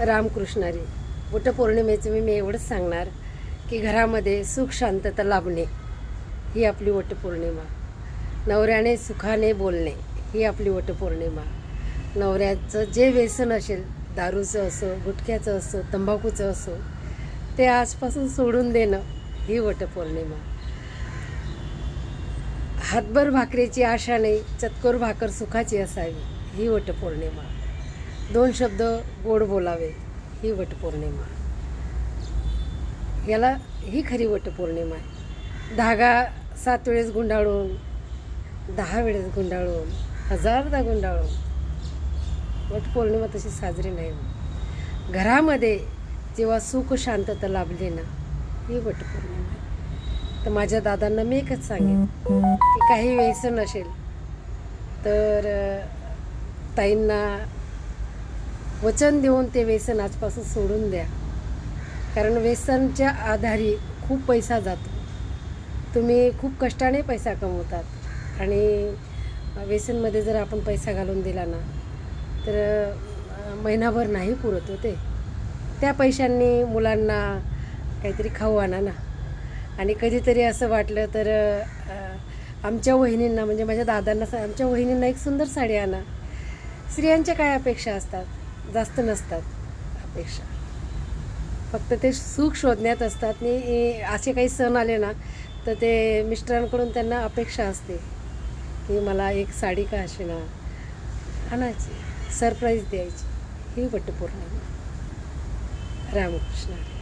रामकृष्णारी. वटपौर्णिमेचं मी मी एवढंच सांगणार की घरामध्ये सुख शांतता लाभणे ही आपली वटपौर्णिमा. नवऱ्याने सुखाने बोलणे ही आपली वटपौर्णिमा. नवऱ्याचं जे व्यसन असेल दारूचं असो गुटख्याचं असो तंबाखूचं असो ते आजपासून सोडून देणं ही वटपौर्णिमा. हातभर भाकरीची आशा नाही चतकोर भाकर सुखाची असावी ही वटपौर्णिमा. दोन शब्द गोड बोलावे ही वटपौर्णिमा. याला ही खरी वटपौर्णिमा आहे. धागा सात वेळेस गुंडाळून दहा वेळेस गुंडाळून हजारदा गुंडाळून वटपौर्णिमा तशी साजरी नाही होत. घरामध्ये जेव्हा सुख शांतता लाभली ना ही वटपौर्णिमा आहे. तर माझ्या दादांना मी एकच सांगेन की काही व्यसन असेल तर ताईंना वचन देऊन ते व्यसन आजपासून सोडून द्या. कारण व्यसनच्या आधारी खूप पैसा जातो. तुम्ही खूप कष्टाने पैसा कमवतात. आणि व्यसनमध्ये जर आपण पैसा घालून दिला ना तर महिनाभर नाही पुरत होते त्या पैशांनी मुलांना काहीतरी खाऊ आणा ना. आणि कधीतरी असं वाटलं तर आमच्या वहिनींना म्हणजे माझ्या दादांना आमच्या वहिनींना एक सुंदर साडी आणा. स्त्रियांच्या काय अपेक्षा असतात? जास्त नसतात अपेक्षा. फक्त ते सुख शोधण्यात असतात आणि असे काही सण आले ना तर ते मिस्टरांकडून त्यांना अपेक्षा असते की मला एक साडी का असेना आणायची सरप्राईज द्यायची. ही वटपौर्णिमा. रामकृष्ण.